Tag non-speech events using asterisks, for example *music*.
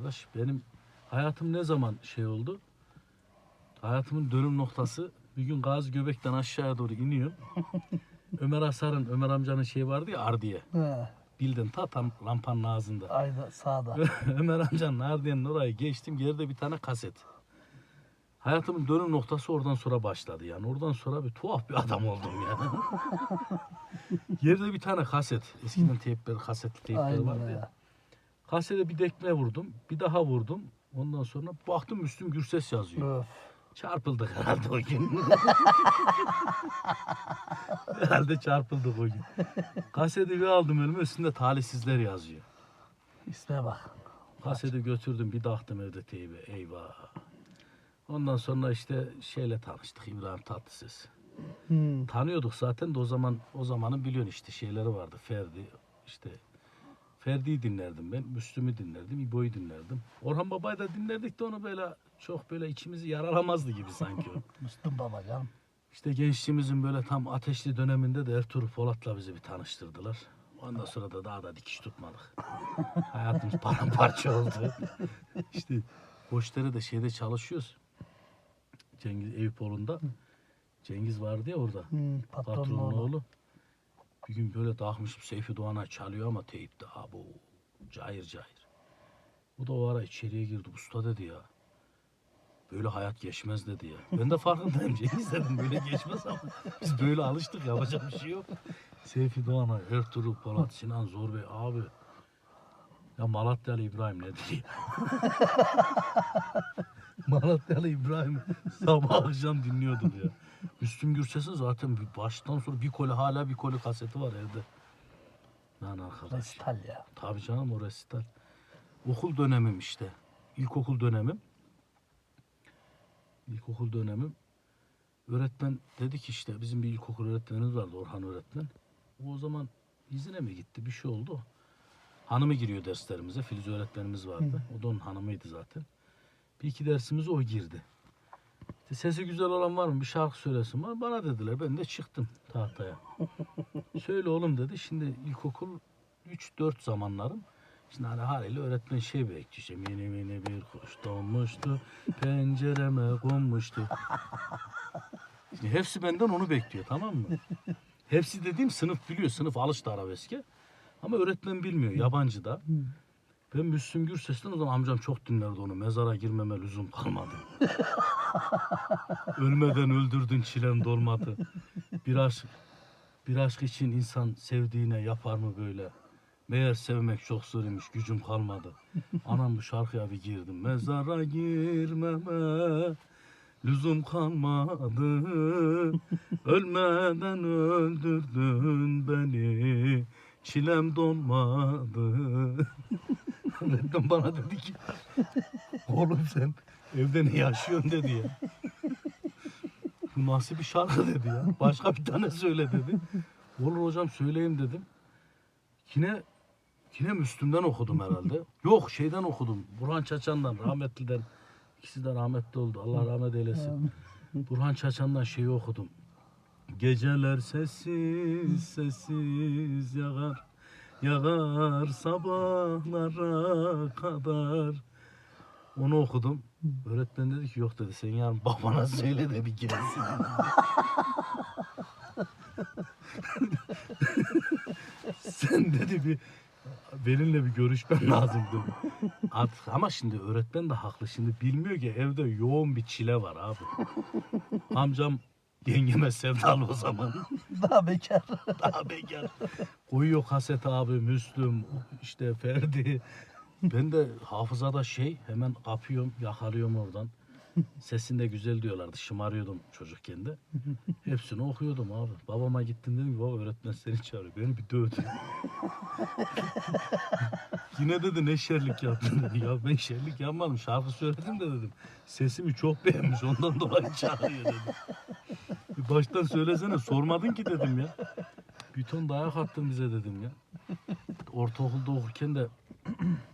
Arkadaş benim hayatım ne zaman şey oldu? Hayatımın dönüm noktası bir gün Gazi Göbek'ten aşağıya doğru iniyorum. *laughs* Ömer Asar'ın, Ömer amcanın şeyi vardı ya Ardiye. He, Bildin ta tam lampanın ağzında. aynen sağda. *laughs* Ömer amcanın Ardiye'nin orayı geçtim. Geride bir tane kaset. Hayatımın dönüm noktası oradan sonra başladı yani. Oradan sonra bir tuhaf bir adam oldum yani. Yerde *laughs* bir tane kaset. Eskiden teypler, kasetli teypler Aynen vardı ya. ya. Kasete bir dekme vurdum. Bir daha vurdum. Ondan sonra baktım Müslüm Gürses yazıyor. Öf. Çarpıldık herhalde o gün. *laughs* herhalde çarpıldık o gün. Kaseti bir aldım elime üstünde talihsizler yazıyor. İsme bak. Kaseti götürdüm bir taktım evde teybe. Eyvah. Ondan sonra işte şeyle tanıştık İbrahim Tatlıses. Hmm. Tanıyorduk zaten de o zaman o zamanın biliyorsun işte şeyleri vardı. Ferdi işte Ferdi'yi dinlerdim ben. Müslüm'ü dinlerdim. İbo'yu dinlerdim. Orhan Baba'yı da dinlerdik de onu böyle çok böyle içimizi yaralamazdı gibi sanki o. *laughs* Müslüm Baba canım. İşte gençliğimizin böyle tam ateşli döneminde de Ertuğrul Polat'la bizi bir tanıştırdılar. Ondan sonra da daha da dikiş tutmadık. *laughs* Hayatımız paramparça oldu. İşte Boştere'de şeyde çalışıyoruz. Cengiz Eyüpoğlu'nda. Cengiz vardı ya orada. Hmm, Patronun oğlu. Bir gün böyle takmışım Seyfi Doğan'a çalıyor ama teyipte. Abo cayır cayır. Bu da o ara içeriye girdi. Usta dedi ya. Böyle hayat geçmez dedi ya. Ben de farkındayım Cengiz dedim böyle geçmez ama biz böyle alıştık yapacak bir şey yok. Seyfi Doğan'a, Ertuğrul Polat, Sinan Zor Bey abi. Ya Malatyalı İbrahim nedir ya? *laughs* Malatyalı İbrahim sabah akşam dinliyorduk ya. Müslüm Gürses'in zaten baştan sonra bir koli hala bir koli kaseti var evde. Lan arkadaş. Resital ya. Tabii canım o resital. Okul dönemim işte. İlkokul dönemim. İlkokul dönemim. Öğretmen dedi ki işte bizim bir ilkokul öğretmenimiz vardı Orhan öğretmen. O, o zaman izine mi gitti bir şey oldu. Hanımı giriyor derslerimize. Filiz öğretmenimiz vardı. O da onun hanımıydı zaten. Bir iki dersimize o girdi. İşte sesi güzel olan var mı? Bir şarkı söylesin var. Bana dediler. Ben de çıktım tahtaya. *laughs* Söyle oğlum dedi. Şimdi ilkokul 3-4 zamanlarım. Şimdi hani haliyle öğretmen şey. İşte mini mini bir kuş donmuştu. Pencereme konmuştu. *laughs* Şimdi hepsi benden onu bekliyor tamam mı? Hepsi dediğim sınıf biliyor. Sınıf alıştı arabeske. Ama öğretmen bilmiyor. Yabancı da. Ben Müslüm Gürses'ten o zaman amcam çok dinlerdi onu. Mezara girmeme lüzum kalmadı. *laughs* Ölmeden öldürdün çilem dolmadı. Bir aşk, bir aşk için insan sevdiğine yapar mı böyle? Meğer sevmek çok zor imiş, gücüm kalmadı. Anam bu şarkıya bir girdim. Mezara girmeme lüzum kalmadı. Ölmeden öldürdün beni. Çilem donmadı. Öğretmen bana dedi ki oğlum sen evde ne yaşıyorsun dedi ya. Bu nasıl bir şarkı dedi ya. Başka bir tane söyle dedi. Olur hocam söyleyeyim dedim. Yine yine Müslüm'den okudum herhalde. Yok şeyden okudum. Burhan Çaçan'dan rahmetliden. İkisi de rahmetli oldu. Allah rahmet eylesin. Burhan Çaçan'dan şeyi okudum. Geceler sessiz sessiz yağar. Yağar sabahlara kadar. Onu okudum. Öğretmen dedi ki yok dedi sen yarın babana söyle de bir gelsin. *laughs* sen dedi bir benimle bir görüşmen lazım dedi. Ama şimdi öğretmen de haklı. Şimdi bilmiyor ki evde yoğun bir çile var abi. Amcam yengeme sevdalı o zaman. *laughs* Daha bekar. Daha bekar. Koyuyor kaset abi Müslüm işte Ferdi. Ben de hafızada şey hemen kapıyorum yakalıyorum oradan. Sesinde güzel diyorlardı. Şımarıyordum çocukken de. Hepsini okuyordum abi. Babama gittim dedim ki baba öğretmen seni çağırıyor. Beni bir dövdü. *laughs* Yine dedi ne şerlik yaptın dedi. *laughs* Ya ben şerlik yapmadım. Şarkı söyledim de dedim. Sesimi çok beğenmiş ondan dolayı çağırıyor dedim. Baştan söylesene sormadın ki dedim ya. Bir ton dayak attın bize dedim ya. Ortaokulda okurken de *clears throat*